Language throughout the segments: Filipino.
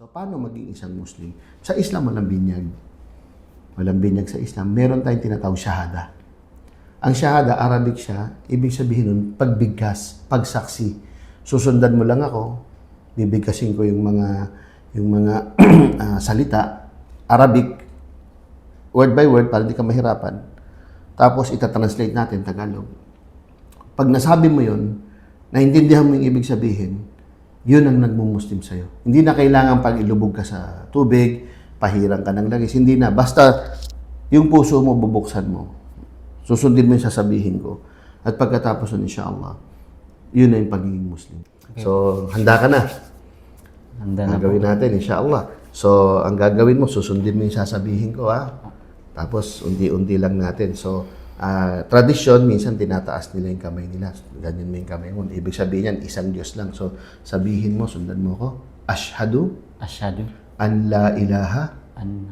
So, paano maging isang Muslim? Sa Islam, walang binyag. Walang binyag sa Islam. Meron tayong tinatawag shahada. Ang shahada, Arabic siya, ibig sabihin nun, pagbigkas, pagsaksi. Susundan mo lang ako, bibigkasin ko yung mga yung mga ah, salita, Arabic, word by word, para hindi ka mahirapan. Tapos, itatranslate natin Tagalog. Pag nasabi mo yun, naintindihan mo yung ibig sabihin, yun ang nagmumuslim sa'yo. Hindi na kailangan pag ilubog ka sa tubig, pahirang ka ng langis. Hindi na. Basta yung puso mo, bubuksan mo. Susundin mo yung sasabihin ko. At pagkatapos nun, insyaAllah, yun na yung pagiging Muslim. So, handa ka na. Handa Ang na po. gawin natin, insyaAllah. So, ang gagawin mo, susundin mo yung sasabihin ko, ha? Tapos, unti-unti lang natin. So, ah, tradisyon, minsan tinataas nila yung kamay nila. Ganyan mo yung kamay mo. Ibig sabihin yan, isang Diyos lang. So, sabihin mo, sundan mo ko, Ashhadu Asyhadu an la ilaha, an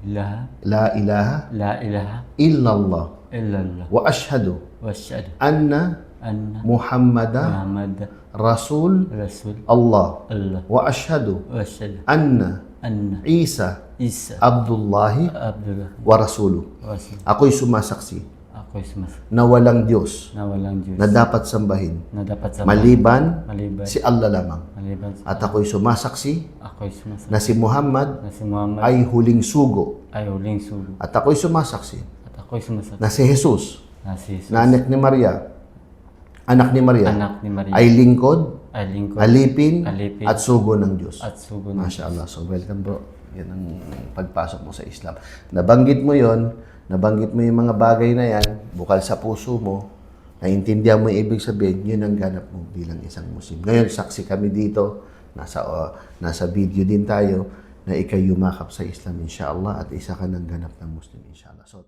ilaha la ilaha la ilaha illallah. illallah Wa ashhadu wa asyhadu anna anna Muhammada Muhammad Rasul Rasul Allah. Allah Wa ashhadu wa asyhadu anna anna Isa Isa Abdullahi Abdullah wa Rasuluh. Rasul Ako'y sumasaksi ako'y sumas na walang Diyos. Na walang Diyos. Na dapat sambahin. Na dapat sa maliban maliban. si Allah lamang. maliban sa At ako'y sumasaksi ako'y sumas na si Muhammad na si Muhammad ay huling sugo. ay huling sugo. At ako'y sumasaksi at ako'y sumas na si Jesus, na si Jesus. Na anak ni Maria, anak ni Maria, anak ni Maria. Ay lingkod, ay lingkod. alipin, Alipin. at sugo ng Diyos. at sugo ng Masya Allah. So, welcome bro. Yan ang pagpasok mo sa Islam. Nabanggit mo yon, nabanggit mo yung mga bagay na yan, bukal sa puso mo, naintindihan mo yung ibig sabihin, yun ang ganap mo bilang isang Muslim. Ngayon, saksi kami dito, nasa, uh, nasa video din tayo, na ikay yumakap sa Islam, inshallah, at isa ka ng ganap ng Muslim, inshallah. So,